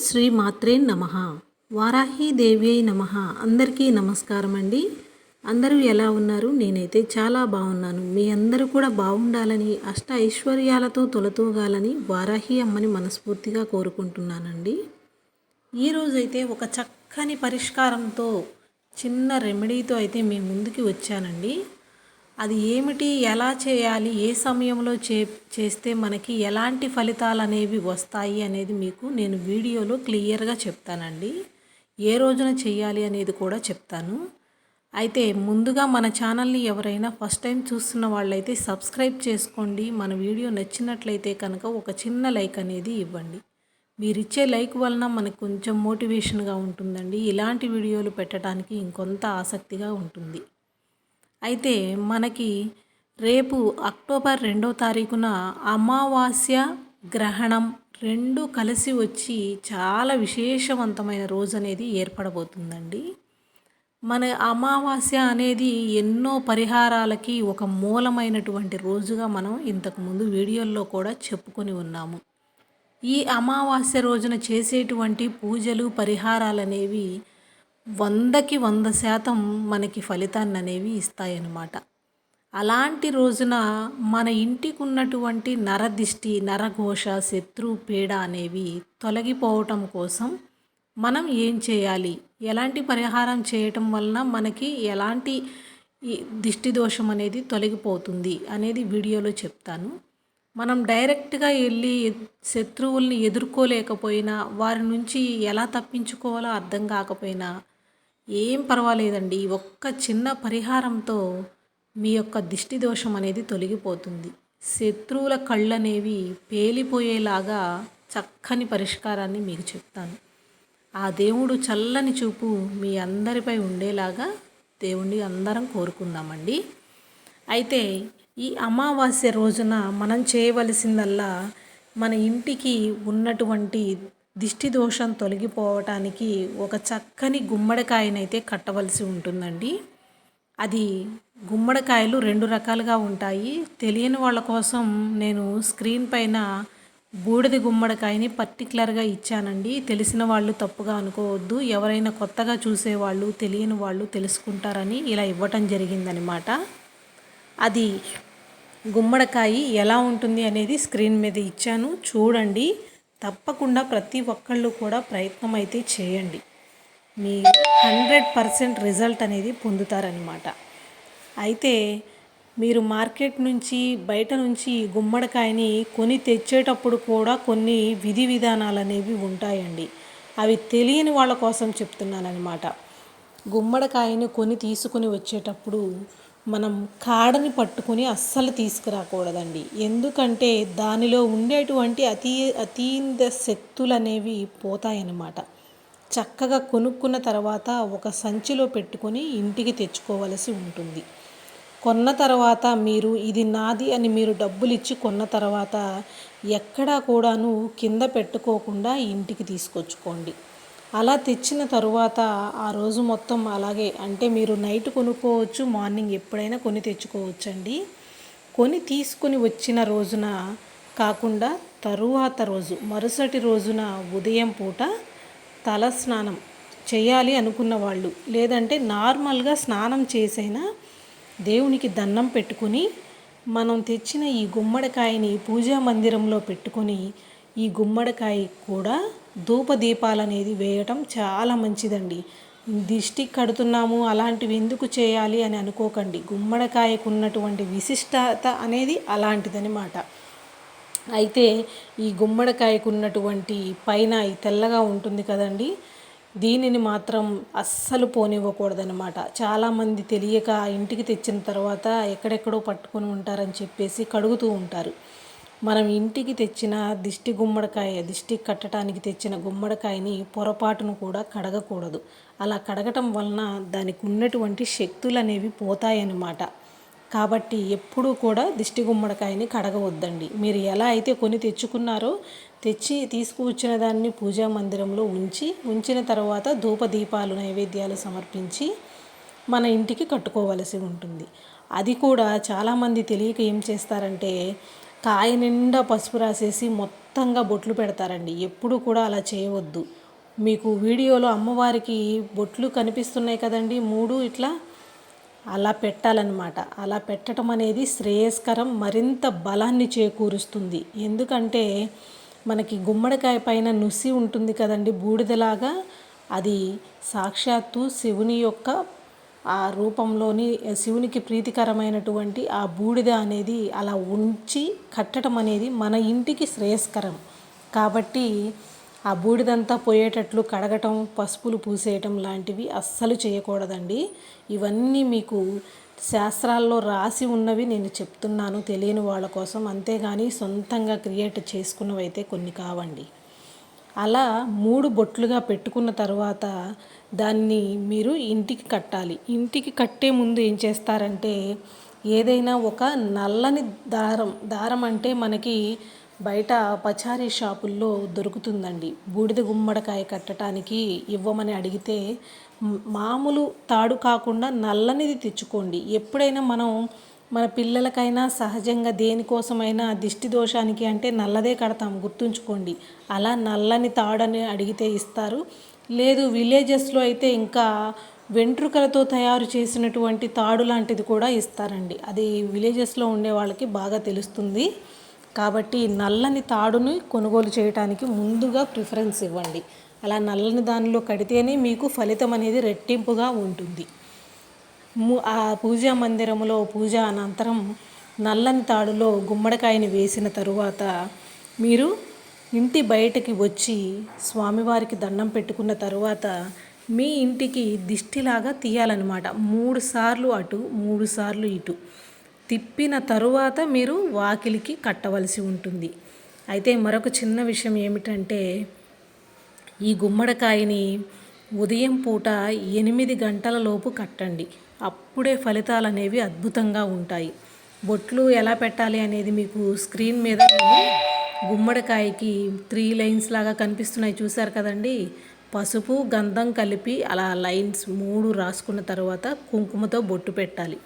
శ్రీ మాత్రే నమ. వారాహి దేవి నమ. అందరికీ నమస్కారం అండి. అందరూ ఎలా ఉన్నారు? నేనైతే చాలా బాగున్నాను. మీ అందరూ కూడా బాగుండాలని అష్ట ఐశ్వర్యాలతో తొలతూగాలని వారాహి అమ్మని మనస్ఫూర్తిగా కోరుకుంటున్నానండి. ఈరోజైతే ఒక చక్కని పరిష్కారంతో చిన్న రెమెడీతో అయితే మీ ముందుకి వచ్చానండి. అది ఏమిటి ఎలా చేయాలి ఏ సమయంలో చే చేస్తే మనకి ఎలాంటి ఫలితాలు అనేవి వస్తాయి అనేది మీకు నేను వీడియోలో క్లియర్గా చెప్తానండి. ఏ రోజున చేయాలి అనేది కూడా చెప్తాను. అయితే ముందుగా మన ఛానల్ని ఎవరైనా ఫస్ట్ టైం చూస్తున్న వాళ్ళైతే సబ్స్క్రైబ్ చేసుకోండి. మన వీడియో నచ్చినట్లయితే కనుక ఒక చిన్న లైక్ అనేది ఇవ్వండి. మీరు ఇచ్చే లైక్ వలన మనకు కొంచెం మోటివేషన్గా ఉంటుందండి. ఇలాంటి వీడియోలు పెట్టడానికి ఇంకొంత ఆసక్తిగా ఉంటుంది. అయితే మనకి రేపు అక్టోబర్ రెండో తారీఖున అమావాస్య గ్రహణం రెండు కలిసి వచ్చి చాలా విశేషవంతమైన రోజు అనేది ఏర్పడబోతుందండి. మన అమావాస్య అనేది ఎన్నో పరిహారాలకి ఒక మూలమైనటువంటి రోజుగా మనం ఇంతకుముందు వీడియోల్లో కూడా చెప్పుకొని ఉన్నాము. ఈ అమావాస్య రోజున చేసేటువంటి పూజలు పరిహారాలు అనేవి వందకి వంద శాతం మనకి ఫలితాన్ని అనేవి ఇస్తాయన్నమాట. అలాంటి రోజున మన ఇంటికి ఉన్నటువంటి నరదిష్టి నరఘోష శత్రు పీడ అనేవి తొలగిపోవటం కోసం మనం ఏం చేయాలి? ఎలాంటి పరిహారం చేయటం వలన మనకి ఎలాంటి దిష్టి దోషం అనేది తొలగిపోతుంది అనేది వీడియోలో చెప్తాను. మనం డైరెక్ట్గా వెళ్ళి శత్రువుల్ని ఎదుర్కోలేకపోయినా వారి నుంచి ఎలా తప్పించుకోవాలో అర్థం కాకపోయినా ఏం పర్వాలేదండి. ఒక్క చిన్న పరిహారంతో మీ యొక్క దిష్టి దోషం అనేది తొలగిపోతుంది. శత్రువుల కళ్ళనేవి పేలిపోయేలాగా చక్కని పరిష్కారాన్ని మీకు చెప్తాను. ఆ దేవుడు చల్లని చూపు మీ అందరిపై ఉండేలాగా దేవుణ్ణి అందరం కోరుకుందామండి. అయితే ఈ అమావాస్య రోజున మనం చేయవలసిందల్లా మన ఇంటికి ఉన్నటువంటి దిష్టి దోషం తొలగిపోవటానికి ఒక చక్కని గుమ్మడికాయనైతే కట్టవలసి ఉంటుందండి. అది గుమ్మడికాయలు రెండు రకాలుగా ఉంటాయి. తెలియని వాళ్ళ కోసం నేను స్క్రీన్ పైన బూడిద గుమ్మడికాయని పర్టికులర్గా ఇచ్చానండి. తెలిసిన వాళ్ళు తప్పుగా అనుకోవద్దు. ఎవరైనా కొత్తగా చూసేవాళ్ళు తెలియని వాళ్ళు తెలుసుకుంటారని ఇలా ఇవ్వటం జరిగిందనమాట. అది గుమ్మడికాయ ఎలా ఉంటుంది అనేది స్క్రీన్ మీద ఇచ్చాను. చూడండి. తప్పకుండా ప్రతి ఒక్కళ్ళు కూడా ప్రయత్నం అయితే చేయండి. మీ హండ్రెడ్ పర్సెంట్ రిజల్ట్ అనేది పొందుతారనమాట అయితే మీరు మార్కెట్ నుంచి బయట నుంచి గుమ్మడికాయని కొని తెచ్చేటప్పుడు కూడా కొన్ని విధి విధానాలు అనేవి ఉంటాయండి. అవి తెలియని వాళ్ళ కోసం చెప్తున్నానమాట గుమ్మడికాయని కొని తీసుకుని వచ్చేటప్పుడు మనం కాడని పట్టుకొని అస్సలు తీసుకురాకూడదండి. ఎందుకంటే దానిలో ఉండేటువంటి అతీ అతీంద శక్తులు అనేవి పోతాయన్నమాట. చక్కగా కొనుక్కున్న తర్వాత ఒక సంచిలో పెట్టుకొని ఇంటికి తెచ్చుకోవలసి ఉంటుంది. కొన్న తర్వాత మీరు ఇది నాది అని మీరు డబ్బులు ఇచ్చి కొన్న తర్వాత ఎక్కడా కూడాను కింద పెట్టుకోకుండా ఇంటికి తీసుకొచ్చుకోండి. అలా తెచ్చిన తరువాత ఆ రోజు మొత్తం అలాగే అంటే మీరు నైట్ కొనుక్కోవచ్చు మార్నింగ్ ఎప్పుడైనా కొని తెచ్చుకోవచ్చండి. కొని తీసుకొని వచ్చిన రోజున కాకుండా తరువాత రోజు మరుసటి రోజున ఉదయం పూట తల స్నానం చేయాలి అనుకున్న వాళ్ళు లేదంటే నార్మల్గా స్నానం చేసైనా దేవునికి దండం పెట్టుకుని మనం తెచ్చిన ఈ గుమ్మడికాయని పూజా మందిరంలో పెట్టుకొని ఈ గుమ్మడికాయ కూడా ధూపదీపాలు అనేది వేయటం చాలా మంచిదండి. దిష్టి కడుతున్నాము అలాంటివి ఎందుకు చేయాలి అని అనుకోకండి. గుమ్మడికాయకు ఉన్నటువంటి విశిష్టత అనేది అలాంటిదనమాట అయితే ఈ గుమ్మడికాయకు ఉన్నటువంటి పైన ఈ తెల్లగా ఉంటుంది కదండి దీనిని మాత్రం అస్సలు పోనివ్వకూడదనమాట చాలామంది తెలియక ఇంటికి తెచ్చిన తర్వాత ఎక్కడెక్కడో పట్టుకొని ఉంటారని చెప్పేసి కడుగుతూ ఉంటారు. మనం ఇంటికి తెచ్చిన దిష్టి గుమ్మడికాయ దిష్టి కట్టడానికి తెచ్చిన గుమ్మడికాయని పొరపాటును కూడా కడగకూడదు. అలా కడగటం వలన దానికి ఉన్నటువంటి శక్తులు అనేవి పోతాయన్నమాట. కాబట్టి ఎప్పుడూ కూడా దిష్టి గుమ్మడికాయని కడగవద్దండి. మీరు ఎలా అయితే కొని తెచ్చుకున్నారో తెచ్చి తీసుకువచ్చిన దాన్ని పూజా మందిరంలో ఉంచి ఉంచిన తర్వాత ధూప దీపాలు నైవేద్యాలు సమర్పించి మన ఇంటికి కట్టుకోవలసి ఉంటుంది. అది కూడా చాలామంది తెలియక ఏం చేస్తారంటే కాయ నిండా పసుపు రాసేసి మొత్తంగా బొట్లు పెడతారండి. ఎప్పుడు కూడా అలా చేయవద్దు. మీకు వీడియోలో అమ్మవారికి బొట్లు కనిపిస్తున్నాయి కదండి మూడు ఇట్లా అలా పెట్టాలన్నమాట. అలా పెట్టడం అనేది శ్రేయస్కరం మరింత బలాన్ని చేకూరుస్తుంది. ఎందుకంటే మనకి గుమ్మడికాయ పైన నుసి ఉంటుంది కదండి బూడిదలాగా. అది సాక్షాత్తు శివుని యొక్క ఆ రూపంలోని శివునికి ప్రీతికరమైనటువంటి ఆ బూడిద అనేది అలా ఉంచి కట్టడం అనేది మన ఇంటికి శ్రేయస్కరం. కాబట్టి ఆ బూడిదంతా పోయేటట్లు కడగటం పసుపులు పూసేయటం లాంటివి అస్సలు చేయకూడదండి. ఇవన్నీ మీకు శాస్త్రాల్లో రాసి ఉన్నవి నేను చెప్తున్నాను తెలియని వాళ్ళ కోసం. అంతేగాని సొంతంగా క్రియేట్ చేసుకున్నవైతే కొన్ని కావండి. అలా మూడు బొట్లుగా పెట్టుకున్న తర్వాత దాన్ని మీరు ఇంటికి కట్టాలి. ఇంటికి కట్టే ముందు ఏం చేస్తారంటే ఏదైనా ఒక నల్లని దారం దారం అంటే మనకి బయట పచారీ షాపుల్లో దొరుకుతుందండి. బూడిద గుమ్మడికాయ కట్టడానికి ఇవ్వమని అడిగితే మామూలు తాడు కాకుండా నల్లనిది తెచ్చుకోండి. ఎప్పుడైనా మనం మన పిల్లలకైనా సహజంగా దేనికోసమైనా దిష్టి దోషానికి అంటే నల్లదే కడతాం గుర్తుంచుకోండి. అలా నల్లని తాడని అడిగితే ఇస్తారు. లేదు విలేజెస్లో అయితే ఇంకా వెంట్రుకలతో తయారు చేసినటువంటి తాడు లాంటిది కూడా ఇస్తారండి. అది విలేజెస్లో ఉండే వాళ్ళకి బాగా తెలుస్తుంది. కాబట్టి నల్లని తాడుని కొనుగోలు చేయడానికి ముందుగా ప్రిఫరెన్స్ ఇవ్వండి. అలా నల్లని దానిలో కడితేనే మీకు ఫలితం అనేది రెట్టింపుగా ఉంటుంది. ఆ పూజా మందిరంలో పూజ అనంతరం నల్లని తాడులో గుమ్మడికాయని వేసిన తరువాత మీరు ఇంటి బయటకి వచ్చి స్వామివారికి దండం పెట్టుకున్న తరువాత మీ ఇంటికి దిష్టిలాగా తీయాలన్నమాట. మూడు సార్లు అటు మూడు సార్లు ఇటు. తిప్పిన తరువాత మీరు వాకిలికి కట్టవలసి ఉంటుంది. అయితే మరొక చిన్న విషయం ఏమిటంటే ఈ గుమ్మడికాయని ఉదయం పూట ఎనిమిది గంటల లోపు కట్టండి. అప్పుడే ఫలితాలు అనేవి అద్భుతంగా ఉంటాయి. బొట్లు ఎలా పెట్టాలి అనేది మీకు స్క్రీన్ మీద గుమ్మడికాయకి త్రీ లైన్స్ లాగా కనిపిస్తున్నాయి చూసారు కదండి. పసుపు గంధం కలిపి అలా లైన్స్ మూడు రాసుకున్న తర్వాత కుంకుమతో బొట్టు పెట్టాలి.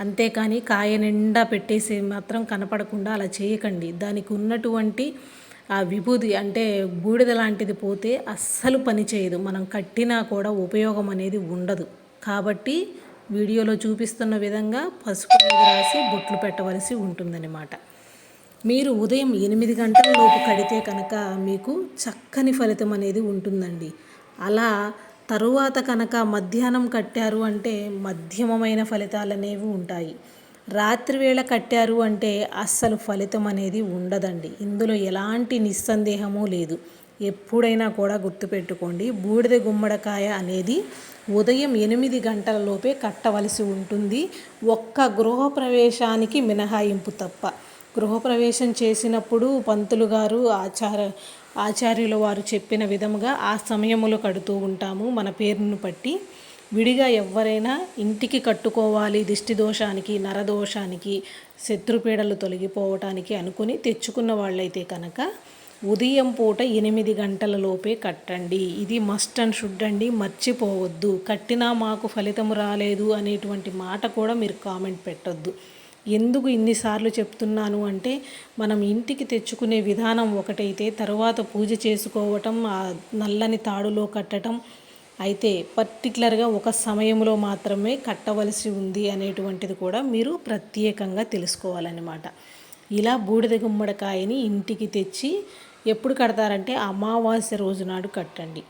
అంతేకాని కాయ నిండా పెట్టేసి మాత్రం కనపడకుండా అలా చేయకండి. దానికి ఉన్నటువంటి ఆ విభూది అంటే బూడిద లాంటిది పోతే అస్సలు పనిచేయదు మనం కట్టినా కూడా ఉపయోగం అనేది ఉండదు. కాబట్టి వీడియోలో చూపిస్తున్న విధంగా పసుపు మీద రాసి బొట్లు పెట్టవలసి ఉంటుందన్నమాట. మీరు ఉదయం ఎనిమిది గంటల లోపు కడితే కనుక మీకు చక్కని ఫలితం అనేది ఉంటుందండి. అలా తరువాత కనుక మధ్యాహ్నం కట్టారు అంటే మధ్యమమైన ఫలితాలు అనేవి ఉంటాయి. రాత్రి వేళ కట్టారు అంటే అస్సలు ఫలితం అనేది ఉండదండి. ఇందులో ఎలాంటి నిస్సందేహము లేదు. ఎప్పుడైనా కూడా గుర్తుపెట్టుకోండి. బూడిద గుమ్మడికాయ అనేది ఉదయం ఎనిమిది గంటల లోపే కట్టవలసి ఉంటుంది. ఒక్క గృహప్రవేశానికి మినహాయింపు తప్ప. గృహప్రవేశం చేసినప్పుడు పంతులు గారు ఆచార ఆచార్యుల వారు చెప్పిన విధముగా ఆ సమయములు కడుతూ ఉంటాము. మన పేరును బట్టి విడిగా ఎవరైనా ఇంటికి కట్టుకోవాలి. దిష్టి దోషానికి నరదోషానికి శత్రుపీడలు తొలగిపోవటానికి అనుకుని తెచ్చుకున్న వాళ్ళైతే కనుక ఉదయం పూట ఎనిమిది గంటల లోపే కట్టండి. ఇది మస్ట్ అండ్ షుడ్ అండి. మర్చిపోవద్దు. కట్టినా మాకు ఫలితం రాలేదు అనేటువంటి మాట కూడా మీరు కామెంట్ పెట్టొద్దు. ఎందుకు ఇన్నిసార్లు చెప్తున్నాను అంటే మనం ఇంటికి తెచ్చుకునే విధానం ఒకటైతే తర్వాత పూజ చేసుకోవటం ఆ నల్లని తాడులో కట్టడం అయితే పర్టికులర్గా ఒక సమయంలో మాత్రమే కట్టవలసి ఉంది అనేటువంటిది కూడా మీరు ప్రత్యేకంగా తెలుసుకోవాలన్నమాట. ఇలా బూడిద గుమ్మడికాయని ఇంటికి తెచ్చి ఎప్పుడు కడతారంటే అమావాస్య రోజు నాడు కట్టండి.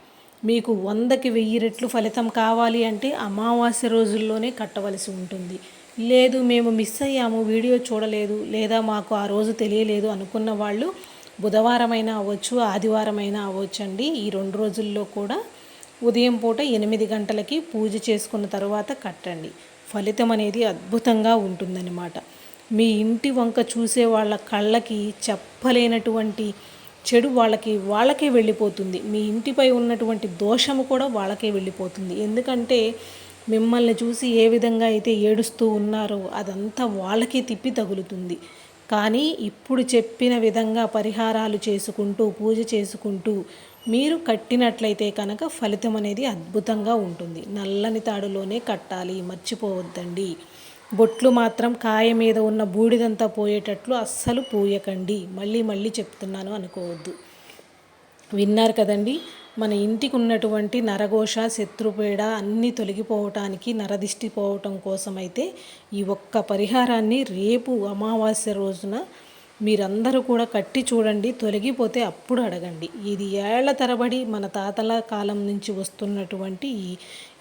మీకు వందకి వెయ్యి రెట్లు ఫలితం కావాలి అంటే అమావాస్య రోజుల్లోనే కట్టవలసి ఉంటుంది. లేదు మేము మిస్ అయ్యాము వీడియో చూడలేదు లేదా మాకు ఆ రోజు తెలియలేదు అనుకున్న వాళ్ళు బుధవారమైనా అవ్వచ్చు ఆదివారమైనా అవ్వచ్చండి. ఈ రెండు రోజుల్లో కూడా ఉదయం పూట ఎనిమిది గంటలకి పూజ చేసుకున్న తర్వాత కట్టండి. ఫలితం అనేది అద్భుతంగా ఉంటుందన్నమాట. మీ ఇంటి వంక చూసే వాళ్ళ కళ్ళకి చెప్పలేనటువంటి చెడు వాళ్ళకి వాళ్ళకే వెళ్ళిపోతుంది. మీ ఇంటిపై ఉన్నటువంటి దోషము కూడా వాళ్ళకే వెళ్ళిపోతుంది. ఎందుకంటే మిమ్మల్ని చూసి ఏ విధంగా అయితే ఏడుస్తూ ఉన్నారో అదంతా వాళ్ళకే తిప్పి తగులుతుంది. కానీ ఇప్పుడు చెప్పిన విధంగా పరిహారాలు చేసుకుంటూ పూజ చేసుకుంటూ మీరు కట్టినట్లయితే కనుక ఫలితం అనేది అద్భుతంగా ఉంటుంది. నల్లని తాడులోనే కట్టాలి మర్చిపోవద్దండి. బొట్లు మాత్రం కాయ మీద ఉన్న బూడిదంతా పోయేటట్లు అస్సలు పూయకండి. మళ్ళీ మళ్ళీ చెప్తున్నాను అనుకోవద్దు. విన్నారు కదండి మన ఇంటికి ఉన్నటువంటి నరఘోష శత్రుపీడ అన్నీ తొలగిపోవటానికి నరదిష్టి పోవటం కోసమైతే ఈ ఒక్క పరిహారాన్ని రేపు అమావాస్య రోజున మీరందరూ కూడా కట్టి చూడండి తొలగిపోతే అప్పుడు అడగండి. ఇది ఏళ్ళ తరబడి మన తాతల కాలం నుంచి వస్తున్నటువంటి ఈ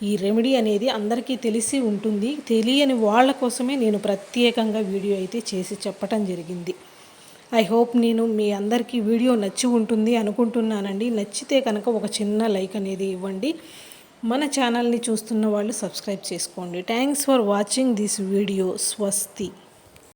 ఈ రెమెడీ అనేది అందరికీ తెలిసి ఉంటుంది. తెలియని వాళ్ళ కోసమే నేను ప్రత్యేకంగా వీడియో అయితే చేసి చెప్పటం జరిగింది. ఐ హోప్ నేను మీ అందరికీ వీడియో నచ్చి ఉంటుంది అనుకుంటున్నానండి. నచ్చితే కనుక ఒక చిన్న లైక్ అనేది ఇవ్వండి. మన ఛానల్ని చూస్తున్న వాళ్ళు సబ్స్క్రైబ్ చేసుకోండి. Thanks for watching this video. స్వస్తి.